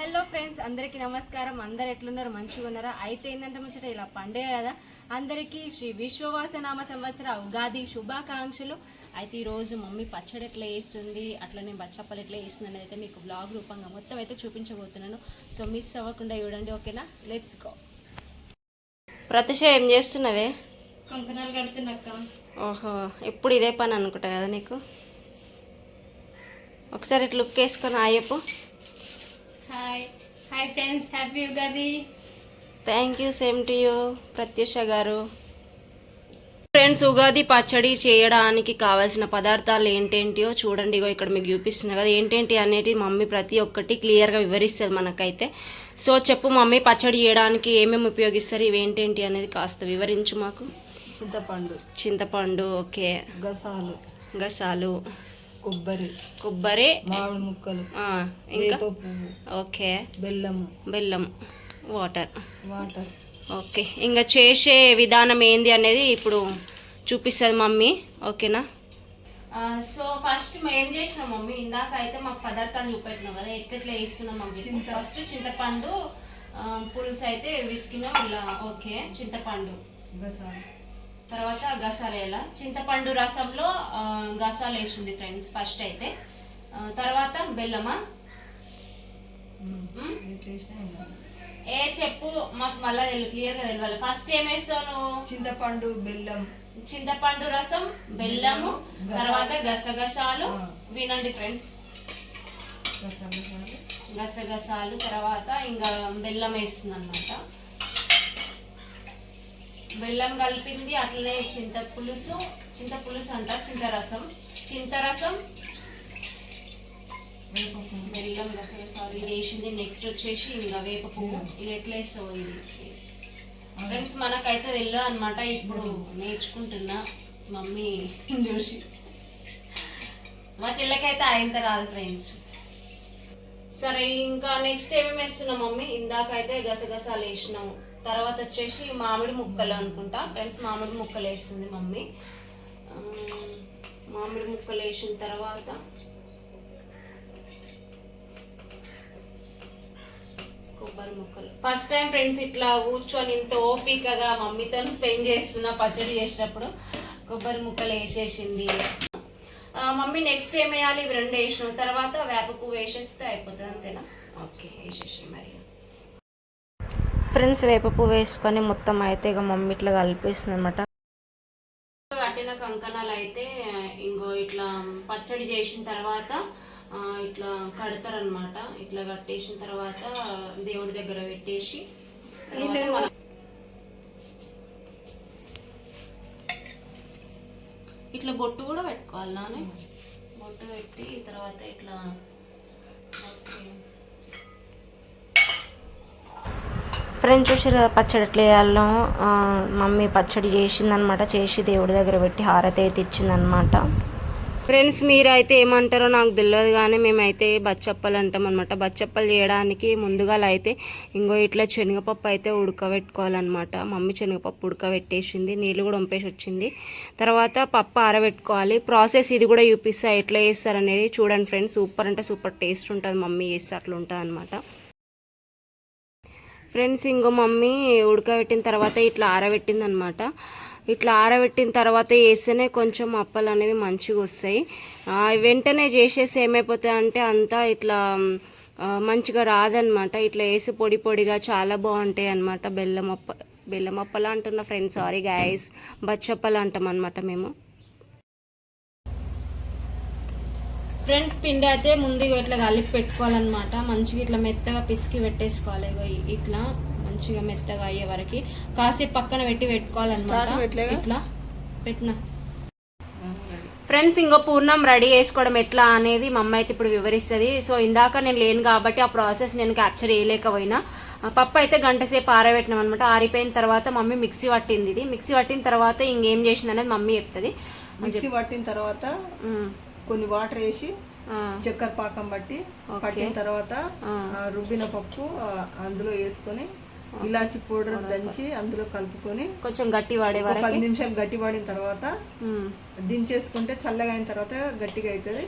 Hello friends అందరికీ నమస్కారం. అందరు ఎట్లున్నారు? మంచిగా ఉన్నారా? అయితే ఏంటంటే ముచ్చట ఇలా పండుగ కదా. అందరికీ శ్రీ విశ్వవాస నామ సంవత్సర ఉగాది శుభాకాంక్షలు. అయితే ఈ రోజు మమ్మీ పచ్చడి ఎట్లా వేస్తుంది అట్లనే బచ్చప్పలు ఎట్లా వేస్తుంది అనేది అయితే మీకు బ్లాగ్ రూపంగా మొత్తం అయితే చూపించబోతున్నాను. సో మిస్ అవ్వకుండా చూడండి ఓకేనా? లెట్స్ గో ప్రతిష ఏం చేస్తున్నావే? కంకణాలు కడుతున్నక్క ఓహో ఎప్పుడు ఇదే పని అనుకుంటా కదా నీకు? ఒకసారి ఇట్లా లుక్ వేసుకొని ఆయప్పు hi hi friends happy Ugadi thank you same to you Pratyusha garu friends Ugadi పచ్చడి చేయడానికి కావాల్సిన పదార్థాలు ఏంటేంటియో చూడండి ఇగో ఇక్కడ మీకు చూపిస్తున్నా కదా. ఏంటేంటి అనేది మమ్మీ ప్రతి ఒక్కటి క్లియర్గా వివరిస్తుంది మనకైతే. సో చెప్పు మమ్మీ పచ్చడి చేయడానికి ఏమేమి ఉపయోగిస్తారు? ఇవేంటేంటి అనేది కాస్త వివరించు మాకు. చింతపండు. చింతపండు ఓకే. గసాలు. గసాలు. కొబ్బరి. కొబ్బరి. మామిడి ముక్కలు. ఇంకా? ఓకే. బెల్లము. బెల్లం వాటర్. వాటర్. ఓకే. ఇంకా చేసే విధానం ఏంది అనేది ఇప్పుడు చూపిస్తుంది మమ్మీ. ఓకేనా? సో ఫస్ట్ ఏం చేసినాం మమ్మీ? ఇందాక అయితే మాకు పదార్థాలు చూపెట్టినాం కదా ఎట్లెట్లా వేస్తున్నాం మమ్మీ? ఫస్ట్ చింతపండు పులుసు అయితే విసికినాం ఇలా. ఓకే. చింతపండు. గసాలు తర్వాత గసాలు వేయాల చింతపండు రసంలో గసాలు వేసింది ఫ్రెండ్స్ ఫస్ట్ అయితే. తర్వాత బెల్లమా? ఎట్లా వేసినా ఏం చెప్పు మాకు మళ్ళీ క్లియర్గా తెలియాలి ఫస్ట్ ఏం వేస్తావు నువ్వు? చింతపండు బెల్లం. చింతపండు రసం బెల్లము తర్వాత గసగసాలు. వినండి ఫ్రెండ్స్. గసాలు గసాలు. గసగసాలు తర్వాత ఇంకా బెల్లం వేస్తుంది అనమాట బెల్లం కలిపింది అట్లనే చింత పులుసు చింత పులుసు అంట చింతరసం. చింతరసం బెల్లం గసగసాలు ఇది వేసింది. నెక్స్ట్ వచ్చేసి ఇంకా వేప పువ్వు ఇది ఎట్లా వేస్తావు ఇది? ఫ్రెండ్స్ మనకైతే తెలియదు అనమాట ఇప్పుడు నేర్చుకుంటున్నా మమ్మీ చూసి. మా చెల్లెకైతే ఆయన రాదు ఫ్రెండ్స్ సరే ఇంకా నెక్స్ట్ ఏమేమి వేస్తున్నాం మమ్మీ? ఇందాక అయితే గసగసాలు వేసినాం తర్వాత వచ్చేసి మామిడి ముక్కలు అనుకుంటా. ఫ్రెండ్స్ మామిడి ముక్కలు వేస్తుంది మమ్మీ. మామిడి ముక్కలు వేసిన తర్వాత కొబ్బరి ముక్కలు. ఫస్ట్ టైం ఫ్రెండ్స్ ఇట్లా కూర్చొని ఇంత ఓపికగా మమ్మీతో స్పెండ్ చేస్తున్నా పచ్చడి చేసినప్పుడు కొబ్బరి ముక్కలు వేసేసింది. మమ్మీ నెక్స్ట్ ఏం వేయాలి? ఇవి రెండు వేసిన తర్వాత వేప పువ్వు వేసేస్తే అయిపోతుంది అంతేనా? ఓకే వేసేసి మరి. ఫ్రెండ్స్ వేప పువ్వు వేసుకొని మొత్తం అయితే ఇక మమ్మీ ఇట్లా కలిపేస్తుంది అనమాట కట్టిన కంకణాలు అయితే ఇంకో ఇట్లా పచ్చడి చేసిన తర్వాత ఇట్లా కడతారనమాట ఇట్లా కట్టేసిన తర్వాత దేవుడి దగ్గర పెట్టేసి ఇట్లా బొట్టు కూడా పెట్టుకోవాలి నానే. బొట్టు పెట్టి తర్వాత ఇట్లా ఫ్రెండ్స్ చూసారు కదా పచ్చడి ఎట్లా వేయాలో మమ్మీ పచ్చడి చేసిందనమాట చేసి దేవుడి దగ్గర పెట్టి హారతి అయితే ఇచ్చిందనమాట ఫ్రెండ్స్ మీరైతే ఏమంటారో నాకు తెలియదు కానీ మేమైతే బచ్చప్పలు అంటాం అనమాట బచ్చప్పలు చేయడానికి ముందుగా అయితే ఇంకో ఇట్లా శనగపప్పు అయితే ఉడకబెట్టుకోవాలన్నమాట. మమ్మీ శనగపప్పు ఉడకబెట్టేసింది నీళ్ళు కూడా వంపేసి వచ్చింది. తర్వాత పప్పు ఆరబెట్టుకోవాలి. ప్రాసెస్ ఇది కూడా చూపిస్తా ఎట్లా చేస్తారు అనేది చూడండి ఫ్రెండ్స్ సూపర్ అంటే సూపర్ టేస్ట్ ఉంటుంది మమ్మీ చేస్తే అట్లా ఉంటుంది అనమాట ఫ్రెండ్స్ ఇంకో మమ్మీ ఉడకబెట్టిన తర్వాత ఇట్లా ఆరబెట్టింది అనమాట ఇట్లా ఆరబెట్టిన తర్వాత వేస్తేనే కొంచెం అప్పలు అనేవి మంచిగా వస్తాయి. వెంటనే చేసేసి ఏమైపోతాయి అంటే అంతా ఇట్లా మంచిగా రాదనమాట. ఇట్లా వేసి పొడి పొడిగా చాలా బాగుంటాయి అనమాట. బెల్లం అప్ప బెల్లం అప్పలా అంటున్న ఫ్రెండ్స్ సారీ గాయస్ బచ్చప్పలు అంటాం అనమాట మేము. ఫ్రెండ్స్ పిండి అయితే ముందుగా ఇట్లా కలిపి పెట్టుకోవాలన్నమాట. మంచిగా ఇట్లా మెత్తగా పిసికి పెట్టేసుకోవాలి. ఇట్లా మంచిగా మెత్తగా అయ్యే వరకు. కాసేపు పక్కన పెట్టి పెట్టుకోవాలన్నమాట? ఇట్లా పెట్టిన. ఫ్రెండ్స్ ఇంకో పూర్ణం రెడీ చేసుకోవడం ఎట్లా అనేది మా అమ్మ అయితే ఇప్పుడు వివరిస్తుంది. సో ఇందాక నేను లేను కాబట్టి ఆ ప్రాసెస్ నేను క్యాప్చర్ చేయలేకపోయినా పప్పు అయితే గంట సేపు ఆరబెట్టినాం అనమాట ఆరిపోయిన తర్వాత మమ్మీ మిక్సీ పట్టింది ఇది. మిక్సీ పట్టిన తర్వాత ఇంకేం చేసింది అనేది మమ్మీ చెప్తుంది. మిక్సీ పట్టిన తర్వాత కొన్ని వాటర్ వేసి చక్కెర పాకం పట్టి పట్టిన తర్వాత ఆ. రుబ్బిన పప్పు అందులో వేసుకొని ఇలాచి పౌడర్ దంచి అందులో కలుపుకొని కొంచెం గట్టి వాడే పది నిమిషాలు గట్టి పడిన తర్వాత. దించేసుకుంటే చల్లగా అయిన తర్వాత గట్టిగా అవుతుంది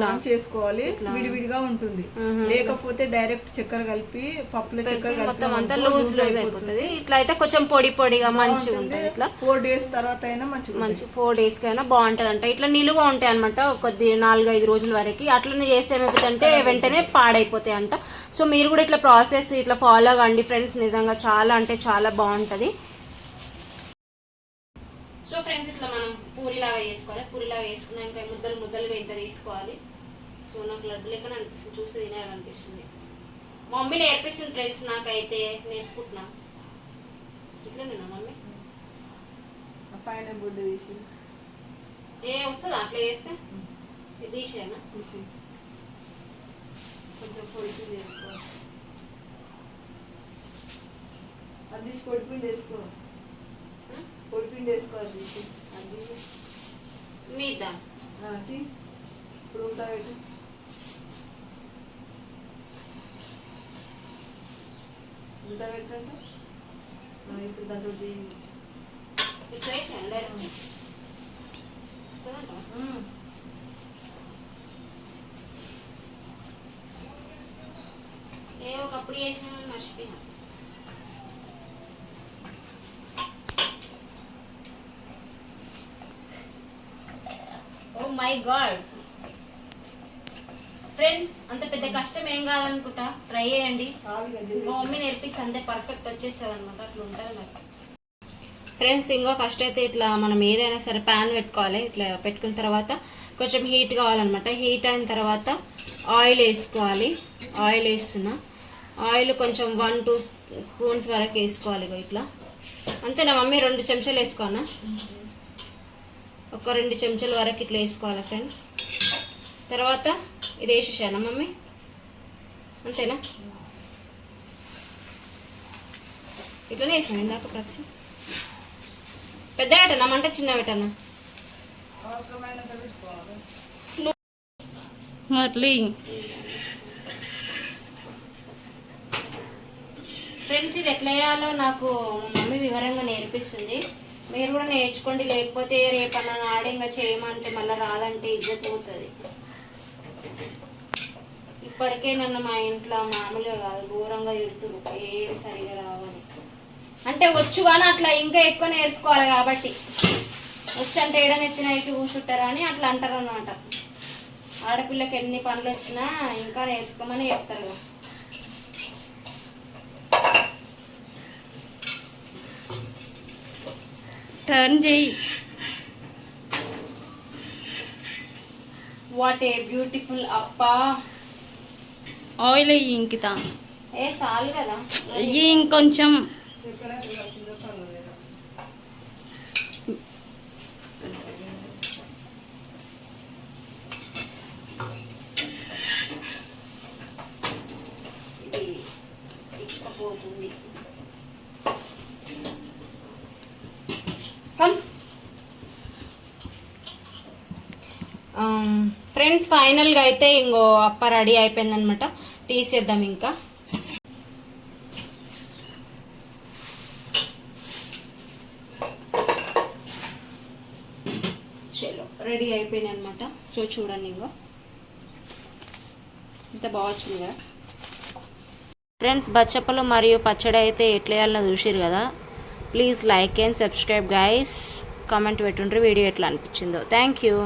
మనం చేసుకోవాలి. విడివిడిగా ఉంటుంది. లేకపోతే డైరెక్ట్ చక్కెర కలిపి పప్పులో చక్కెర కలిపి ఇట్లా అయితే కొంచెం పొడి పొడిగా మంచిగా ఉంటుంది ఇట్లా. ఫోర్ డేస్ తర్వాత అయినా ఉంటుంది. మంచి ఫోర్ డేస్ కైనా బాగుంటది అంట ఇట్లా నిలువ ఉంటాయి అనమాట కొద్ది నాలుగైదు రోజుల వరకు. అట్లనే చేస్తే వెంటనే పాడైపోతాయి అంట సో మీరు కూడా ఇట్లా ప్రాసెస్ ఇట్లా ఫాలో కండి ఫ్రెండ్స్ నిజంగా చాలా అంటే చాలా బాగుంటది. ఇట్లా మనం పూరిలాగా వేసుకోవాలి పూరిలాగా వేసుకున్నాక ముద్దలు ముద్దలుగా ఇంత తీసుకోవాలి. సో నాకు లడ్డు అనిపిస్తుంది చూస్తే తినాలనిపిస్తుంది. మమ్మీ నేర్పిస్తుంది ఫ్రెండ్స్ నాకైతే నేర్చుకుంటున్నా. ఇట్లా నేను మమ్మీ. ఆ పైన గుడ్డు తీసి. ఏ వస్తుందా? అట్లా చేస్తే? తీసేనా తీసి కొంచెం పొడిపిండి వేసుకో అది తీసి పొడిపిండి వేసుకో పొడిపిండి వేసుకో అది. తీసి అది ఇప్పుడు ఉంటా పెట్టు. ఉంటా పెట్టంటే ఇప్పుడు దాంతో. ఏ ఒకప్పుడు చేసిన మై గాడ్ ఫ్రెండ్స్ అంత పెద్ద కష్టం ఏం కాదనుకుంటా? ట్రై చేయండి. మా మమ్మీ నేర్పిస్తే అంతే పర్ఫెక్ట్ వచ్చేస్తుంది అనమాట అట్లా ఉంటుంది నాకు ఫ్రెండ్స్ ఇంకో ఫస్ట్ అయితే ఇట్లా మనం ఏదైనా సరే ప్యాన్ పెట్టుకోవాలి. ఇట్లా పెట్టుకున్న తర్వాత కొంచెం హీట్ కావాలన్నమాట. హీట్ అయిన తర్వాత ఆయిల్ వేసుకోవాలి. ఆయిల్ వేస్తున్నా. ఆయిల్ కొంచెం వన్ టూ స్పూన్స్ వరకు వేసుకోవాలి ఇట్లా ఇట్లా. అంతేనా మమ్మీ? రెండు చెంచాలు వేసుకోనా? ఒక రెండు చెంచాల వరకు ఇట్లా వేసుకోవాలి ఫ్రెండ్స్. తర్వాత ఇది వేసేసానా మమ్మీ? అంతేనా? ఇట్లనే వేసాను ఇందాక ప్రతి పెద్ద పెట్టనా మంట చిన్న పెట్టుకోవాలి అట్లే ఫ్రెండ్స్ ఇది ఎట్లా వేయాలో నాకు మమ్మీ వివరంగా నేర్పిస్తుంది. మీరు కూడా నేర్చుకోండి లేకపోతే రేపన్నా ఇంకా చేయమంటే మళ్ళీ రాదంటే ఇజ్జత్ పోతుంది. ఇప్పటికే నన్ను మా ఇంట్లో మామూలుగా కాదు ఘోరంగా తిడుతురు ఏం సరిగా రావని. అంటే వచ్చు కానీ అట్లా ఇంకా ఎక్కువ నేర్చుకోవాలి కాబట్టి. వచ్చు అంటే ఏడనెత్తిన కూర్చుంటారా అని అట్లా అంటారు అనమాట ఆడపిల్లకి ఎన్ని పనులు వచ్చినా ఇంకా నేర్చుకోమని చెప్తారు. టర్న్ చేయి వాట్ ఏ బ్యూటిఫుల్ అప్పా ఆయిల్ అయ్యి ఇంకితా ఏ చాలు కదా అయ్యి ఇంకొంచెం చక్కెర వేయాల్సిందే పనులు లేదా ఇది ఇక్కపోతుంది కమ్ Um, ఫ్రెండ్స్ ఫైనల్గా అయితే ఇంకో అప్ప రెడీ అయిపోయిందనమాట తీసేద్దాం ఇంకా. చలో రెడీ అయిపోయింది అనమాట సో చూడండి ఇంకో. ఇంత బాగా వచ్చింది కదా. ఫ్రెండ్స్ బచ్చప్పలు మరియు పచ్చడి అయితే ఎట్లా వేయాలో చూసిరు కదా. Please like and subscribe guys comment పెట్టుండ్రి video ఎట్లా అనిపించిందో. Thank you